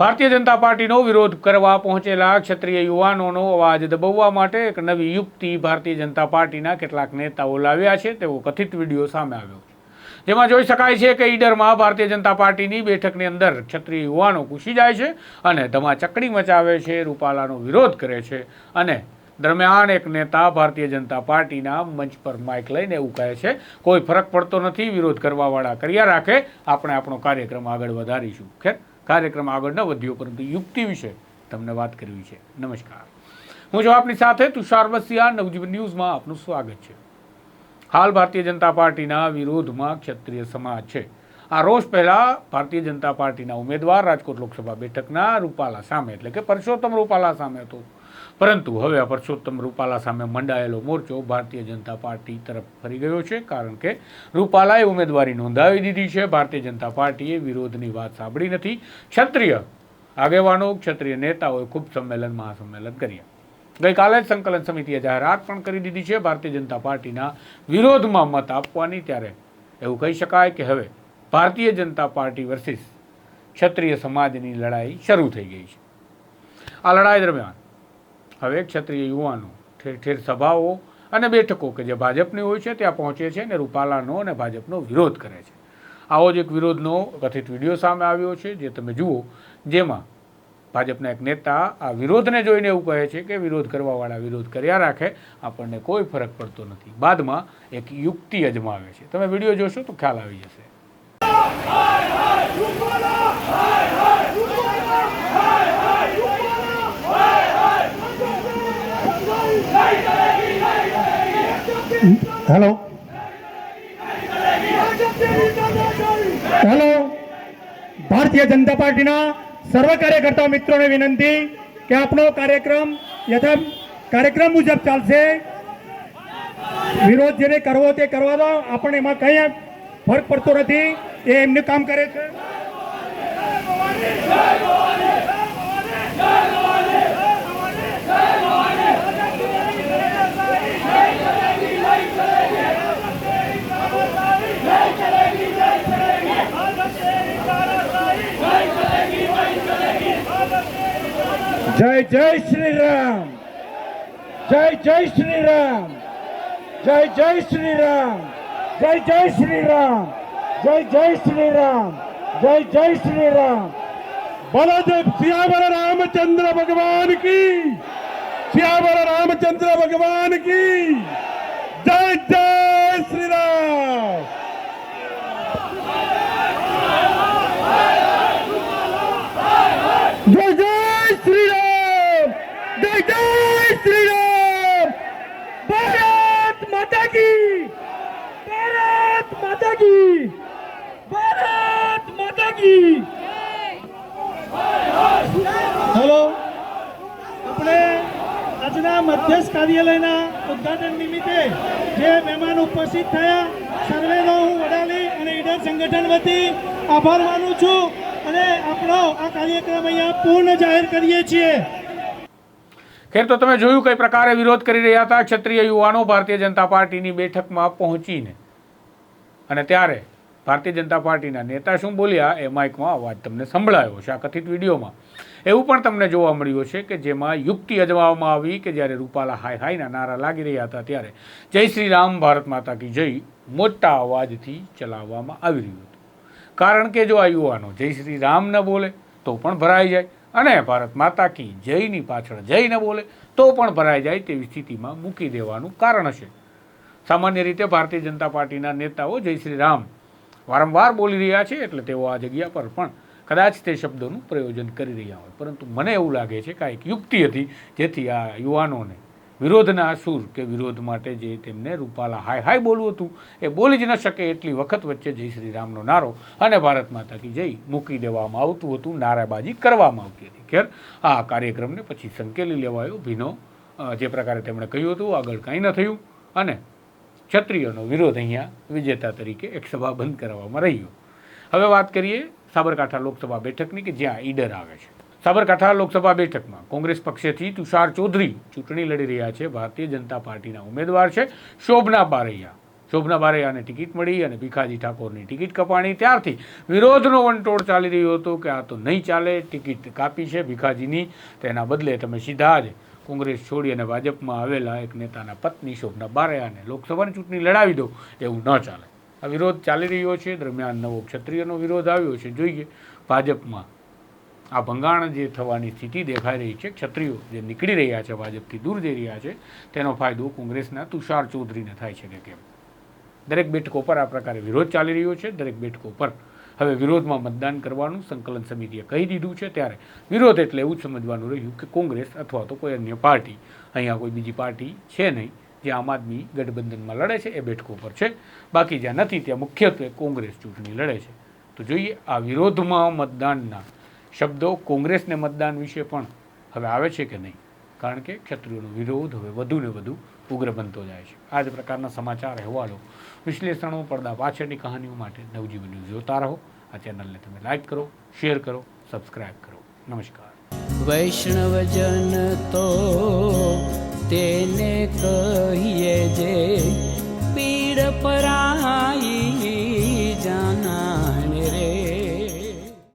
ભારતીય જનતા પાર્ટીનો વિરોધ કરવા પહોંચેલા ક્ષત્રિય યુવાનોનો અવાજ દબાવવા માટે એક નવી યુક્તિ ભારતીય જનતા પાર્ટીના કેટલાક નેતાઓ લાવ્યા છે, તેવો કથિત વીડિયો સામે આવ્યો. જેમાં જોઈ શકાય છે કે ઈડરમાં ભારતીય જનતા પાર્ટીની બેઠકની અંદર ક્ષત્રિય યુવાનો ઘૂસી જાય છે અને ધમાચકડી મચાવે છે, રૂપાલાનો વિરોધ કરે છે અને દરમિયાન એક નેતા ભારતીય જનતા પાર્ટીના મંચ પર માઇક લઈને એવું કહે છે, કોઈ ફરક પડતો નથી, વિરોધ કરવાવાળા કર્યા રાખે, આપણે આપણો કાર્યક્રમ આગળ વધારીશું. ખેર કાર્યક્રમ આગળ ન વધ્યો, પરંતુ યુક્તિ વિશે તમને વાત કરવી છે. નમસ્કાર. હું છું આપની સાથે તુષાર વસિયા. નવજીવન ન્યૂઝમાં આપનું સ્વાગત છે. હાલ ભારતીય જનતા પાર્ટીના વિરોધમાં ક્ષત્રિય સમાજ છે. આ રોજ પહેલા ભારતીય જનતા પાર્ટીના ઉમેદવાર રાજકોટ લોકસભા બેઠકના રૂપાલા સામે, એટલે કે પરસોત્તમ રૂપાલા સામે હતો. પરંતુ હવે પરસોત્તમ રૂપાલા સામે મંડાયેલો મોરચો ભારતીય જનતા પાર્ટી તરફ ફરી ગયો છે, કારણ કે રૂપાલાએ ઉમેદવારી નોંધાવી દીધી છે. ભારતીય જનતા પાર્ટીએ વિરોધની વાત સાંભળી નથી. ક્ષત્રિય આગેવાનો, ક્ષત્રિય નેતાઓએ ખૂબ સંમેલન, મહાસંમેલન કર્યા. ગઈકાલે જ સંકલન સમિતિએ જાહેરાત પણ કરી દીધી છે. ભારતીય જનતા પાર્ટીના વિરોધમાં મત આપવાની ત્યારે એવું કહી શકાય કે હવે ભારતીય જનતા પાર્ટી વર્સિસ ક્ષત્રિય સમાજની લડાઈ શરૂ થઈ ગઈ છે. આ લડાઈ દરમિયાન હવે ક્ષત્રિય યુવાનો, ઠેર ઠેર સભાઓ અને બેઠકો કે જે ભાજપની હોય છે, ત્યાં પહોંચે છે અને રૂપાલાનો અને ભાજપનો વિરોધ કરે છે. આવો જ એક વિરોધનો કથિત વીડિયો સામે આવ્યો છે, જે તમે જુઓ, જેમાં ભાજપના એક નેતા આ વિરોધને જોઈને એવું કહે છે કે વિરોધ કરવાવાળા વિરોધ કર્યા રાખે, આપણને કોઈ ફરક પડતો નથી. બાદમાં એક યુક્તિ અજમાવે છે. તમે વીડિયો જોશો તો ખ્યાલ આવી જશે. હેલો હેલો ભારતીય જનતા પાર્ટીના સર્વ કાર્યકર્તા મિત્રોને વિનંતી કે આપણો કાર્યક્રમ યથા કાર્યક્રમ મુજબ ચાલશે. વિરોધ જેને કરવો તે કરવા દો. આપણને એમાં કંઈ ફરક પડતો નથી. એ એમનું કામ કરે છે. જય જય શ્રી રામ જય જય શ્રી રામ જય જય શ્રી રામ જય જય શ્રી રામ જય જય શ્રી રામ જય જય શ્રી રામ બલદેવ સિયાવર રામચંદ્ર ભગવાન કી. સિયાવર રામચંદ્ર ભગવાન કી. જય જય શ્રી રામ જય જય શ્રી રામ જય જય શ્રી રામ ભારત માતા કી ભારત માતા કી. ભારત માતા કી. હેલો. આપણે આજના મધ્યસ્થ કાર્યાલયના ઉદ્ઘાટન નિમિત્તે જે મહેમાન ઉપસ્થિત થયા સર્વેનો હું વડાલી અને ઈડર સંગઠન વતી આભાર માનું છું અને આપણો આ કાર્યક્રમ અહીંયા પૂર્ણ જાહેર કરીએ છીએ. ખેર તો તમે જોયું કઈ પ્રકારે વિરોધ કરી રહ્યા હતા? ક્ષત્રિય યુવાનો ભારતીય જનતા પાર્ટીની બેઠકમાં પહોંચીને. અને ત્યારે ભારતીય જનતા પાર્ટીના નેતા શું બોલ્યા એ માઇકમાં અવાજ તમને સંભળાયો છે આ કથિત વિડીયોમાં. એવું પણ તમને જોવા મળ્યું છે કે જેમાં યુક્તિ અજમાવવામાં આવી કે જ્યારે રૂપાલા હાય હાયના નારા લાગી રહ્યા હતા ત્યારે જય શ્રી રામ, ભારત માતા કી જય મોટા અવાજથી ચલાવવામાં આવી રહ્યું હતું. કારણ કે જો આ યુવાનો જય શ્રી રામ ન બોલે તો પણ ભરાઈ જાય અને ભારત માતા કી જયની પાછળ જય ન બોલે તો પણ ભરાઈ જાય તેવી સ્થિતિમાં મૂકી દેવાનું કારણ હશે. સામાન્ય રીતે ભારતીય જનતા પાર્ટીના નેતાઓ જય શ્રી રામ વારંવાર બોલી રહ્યા છે એટલે તેઓ આ જગ્યા પર પણ કદાચ તે શબ્દોનું પ્રયોજન કરી રહ્યા હોય. પરંતુ મને એવું લાગે છે કે આ એક યુક્તિ હતી જેથી આ યુવાનોને વિરોધના સૂર કે વિરોધ માટે જે તેમને રૂપાલા હાય હાય બોલવું હતું, એ બોલી જ ન શકે એટલી વખત વચ્ચે જય શ્રી રામનો નારો અને ભારત માતા કી જય મૂકી દેવામાં આવતું હતું, નારાબાજી કરવામાં આવતી હતી. ખેર, આ કાર્યક્રમને પછી સંકેલી લેવાયો. ભીનો જે પ્રકારે તેમણે કહ્યું હતું, આગળ કાંઈ ન થયું અને ક્ષત્રિયોનો વિરોધ અહીંયા વિજેતા તરીકે એક સભા બંધ કરવામાં રહ્યો. હવે વાત કરીએ સાબરકાંઠા લોકસભા બેઠકની કે જ્યાં ઈડર આવે છે. સાબરકાંઠા લોકસભા બેઠકમાં કોંગ્રેસ પક્ષેથી તુષાર ચૌધરી ચૂંટણી લડી રહ્યા છે. ભારતીય જનતા પાર્ટીના ઉમેદવાર છે શોભના બારૈયા. શોભના બારૈયાને ટિકિટ મળી અને ભીખાજી ઠાકોરની ટિકિટ કપાણી. ત્યારથી વિરોધનો વંટોળ ચાલી રહ્યો હતો કે આ તો નહીં ચાલે, ટિકિટ કાપી છે ભીખાજીની. તેના બદલે તમે સીધા જ કોંગ્રેસ છોડી અને ભાજપમાં આવેલા એક નેતાના પત્ની શોભના બારૈયાને લોકસભાની ચૂંટણી લડાવી દો એવું ન ચાલે. આ વિરોધ ચાલી રહ્યો છે. દરમિયાન નવો ક્ષત્રિયનો વિરોધ આવ્યો છે. જોઈએ ભાજપમાં આ ભંગાણ જે થવાની સ્થિતિ દેખાઈ રહી છે, ક્ષત્રિયો જે નીકળી રહ્યા છે, ભાજપથી દૂર જઈ રહ્યા છે, તેનો ફાયદો કોંગ્રેસના તુષાર ચૌધરીને થાય છે કે કેમ? દરેક બેઠકો પર આ પ્રકારે વિરોધ ચાલી રહ્યો છે. દરેક બેઠકો પર હવે વિરોધમાં મતદાન કરવાનું સંકલન સમિતિએ કહી દીધું છે ત્યારે વિરોધ એટલે એવું જ સમજવાનું રહ્યું કે કોંગ્રેસ અથવા તો કોઈ અન્ય પાર્ટી, અહીંયા કોઈ બીજી પાર્ટી છે નહીં, જે આમ આદમી ગઠબંધનમાં લડે છે, એ બેઠકો પર છે. બાકી જ્યાં નથી, ત્યાં મુખ્યત્વે કોંગ્રેસ ચૂંટણી લડે છે. તો જોઈએ, આ વિરોધમાં મતદાનના શબ્દો કોંગ્રેસને મતદાન વિશે પણ હવે આવે છે કે નહીં? કારણ કે ક્ષત્રિયોનો વિરોધ હવે વધુ ને વધુ ઉગ્ર બનતો જાય છે. આ જ પ્રકારના સમાચાર અહેવાલો, વિશ્લેષણો, પડદા પાછળની કહાનીઓ માટે નવજીવન ન્યૂઝ જોતા રહો. આ ચેનલને તમે લાઈક કરો, શેર કરો સબસ્ક્રાઈબ કરો. નમસ્કાર. વૈષ્ણવજન તો તેને કહીએ જે પીડ પરાઈ